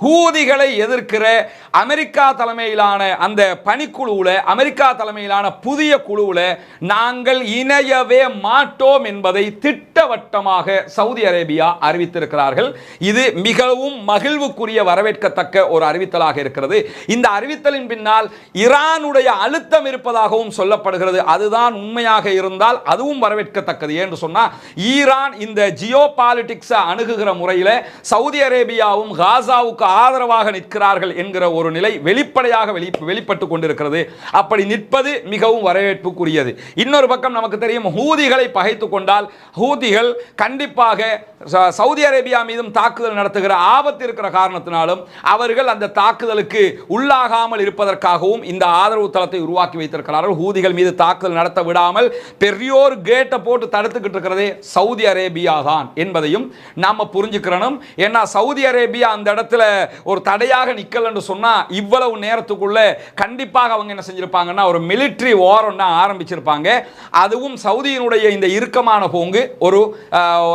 ஹூதிகளை எதிர்க்கிற அமெரிக்கா தலைமையிலான அந்த பணிக்குழுவில் அமெரிக்கா தலைமையிலான புதிய குழுவில் நாங்கள் இணையவே மாட்டோம் என்பதை திட்டவட்டமாக சவுதி அரேபியா அறிவித்திருக்கிறார்கள். இது மிகவும் மகிழ்வுக்குரிய வரவேற்கத்தக்க ஒரு அறிவித்தலாக இருக்கிறது. இந்த அறிவித்தலின் பின்னால் ஈரானுடைய அழுத்தம் இருப்பதாகவும் சொல்லப்படுகிறது. அதுதான் உண்மையாக இருந்தால் அதுவும் வரவேற்கத்தக்கது. என்று சொன்னால் ஈரான் இந்த ஜியோ பாலிட்டிக்ஸை அணுகுகிற முறையில் சவுதி அரேபியாவும் காசாவுக்கு ஆதரவாக நிற்கிறார்கள் என்கிற ஒரு நிலை வெளிப்படையாக வெளி வெளிப்பட்டு கொண்டிருக்கிறது. அப்படி நிற்பது மிகவும் வரவேற்புக்குரியது. இன்னொரு பக்கம் நமக்கு தெரியும் ஹூதிகளை பகைத்து கொண்டால் ஹூதிகள் கண்டிப்பாக ச- சவுதி அரேபியா மீதும் தாக்குதல் நடத்துகிற ஆபத்து இருக்கிற காரணத்தினாலும் அவர்கள் அந்த தாக்குதலுக்கு உள்ளாகாமல் இருப்பதற்காகவும் இந்த ஆதரவு தளத்தை உருவாக்கி வைத்திருக்கிறார்கள். ஹூதிகள் மீது தாக்குதல் நடத்த விடாமல் பெரியோர் கேட்டை போட்டு தடுத்துக்கிட்டு இருக்கிறதே சவுதி அரேபியா தான் என்பதையும் நாம புரிஞ்சுக்கிறணும். ஏன்னா சவுதி அரேபியா அந்த இடத்துல ஒரு தடையாக நிற்கலன்னு சொன்னா இவ்வளவு நேரத்துக்குள்ள கண்டிப்பாக அவங்க என்ன செஞ்சுருப்பாங்கன்னா ஒரு மிலிட்ரி ஓரம் தான் ஆரம்பிச்சிருப்பாங்க. அதுவும் சவுதியினுடைய இந்த இறுக்கமான போங்கு ஒரு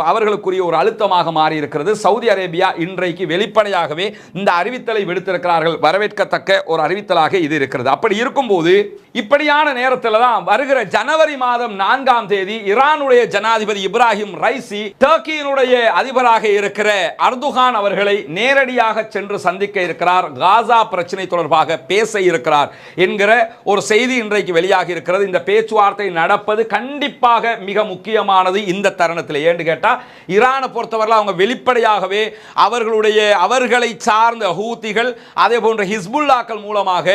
அவர்களுக்குரிய ஒரு அழுத்தமாக மாறி இருக்கிறது. சவுதி அரேபியா இன்றைக்கு வெளிப்படையாகவே இந்த அறிவித்தலை விடுத்திருக்கிறார்கள். வரவேற்கத்தக்க ஒரு அறிவித்தலாக இது இருக்கிறது. அப்படி இருக்கும்போது இப்படியான நேரத்தில் தான் வருகிற ஜனவரி மாதம் நான்காம் தேதி ஈரானுடைய ஜனாதிபதி இப்ராஹிம் ரைசி டர்க்கியினுடைய அதிபராக இருக்கிற அர்துகான் அவர்களை நேரடியாக சென்று சந்திக்க இருக்கிறார். காசா பிரச்சனை தொடர்பாக பேச இருக்கிறார் என்கிற ஒரு செய்தி இன்றைக்கு வெளியாகி இருக்கிறது. இந்த பேச்சுவார்த்தை நடப்பது கண்டிப்பாக மிக முக்கியமானது இந்த தருணத்தில். ஏன்னு கேட்டால் ஈரானை பொறுத்தவரை அவங்க வெளிப்படையாகவே அவர்களுடைய அவர்களை சார்ந்த ஹூத்திகள் அதே போன்ற ஹிஸ்புல்லாக்கள் மூலமாக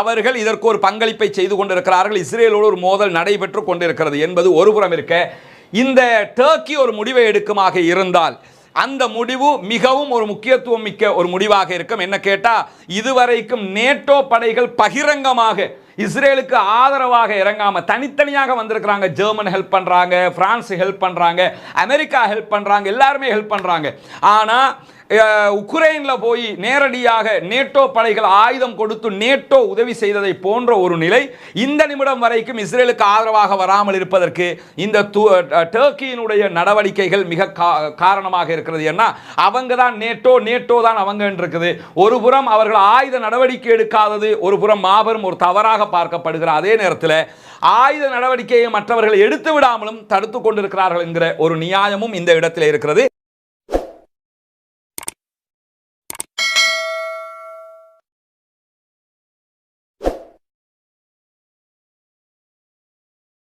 அவர்கள் இதற்கு ஒரு பங்களிப்பை செய்து கொண்டிருக்கிறார்கள். இஸ்ரேலோடு ஒரு மோதல் நடைபெற்று கொண்டிருக்கிறது என்பது ஒருபுறம் இருக்க இந்த டர்க்கி ஒரு முடிவை எடுக்குமாக இருந்தால் அந்த முடிவு மிகவும் ஒரு முக்கியத்துவம் மிக்க ஒரு முடிவாக இருக்கும். என்ன கேட்டால் இதுவரைக்கும் நேட்டோ படைகள் பகிரங்கமாக இஸ்ரேலுக்கு ஆதரவாக இறங்காம தனித்தனியாக வந்திருக்கிறாங்க. ஜெர்மன் ஹெல்ப் பண்றாங்க பிரான்ஸ் ஹெல்ப் பண்றாங்க அமெரிக்கா ஹெல்ப் பண்றாங்க எல்லாருமே ஹெல்ப் பண்றாங்க. ஆனா உக்ரைனில் போய் நேரடியாக நேட்டோ படைகள் ஆயுதம் கொடுத்து நேட்டோ உதவி செய்ததை போன்ற ஒரு நிலை இந்த நிமிடம் வரைக்கும் இஸ்ரேலுக்கு ஆதரவாக வராமல் இருப்பதற்கு இந்த டர்க்கியினுடைய நடவடிக்கைகள் மிக கா- காரணமாக இருக்கிறது. ஏன்னா அவங்க தான் நேட்டோ நேட்டோ தான் அவங்க இருக்குது ஒரு புறம் அவர்கள் ஆயுத நடவடிக்கை எடுக்காதது ஒரு புறம் மாபெரும் ஒரு தவறாக பார்க்கப்படுகிற அதே நேரத்தில் ஆயுத நடவடிக்கையை மற்றவர்கள் எடுத்து விடாமலும் தடுத்து கொண்டிருக்கிறார்கள் என்கிற ஒரு நியாயமும் இந்த இடத்தில் இருக்கிறது.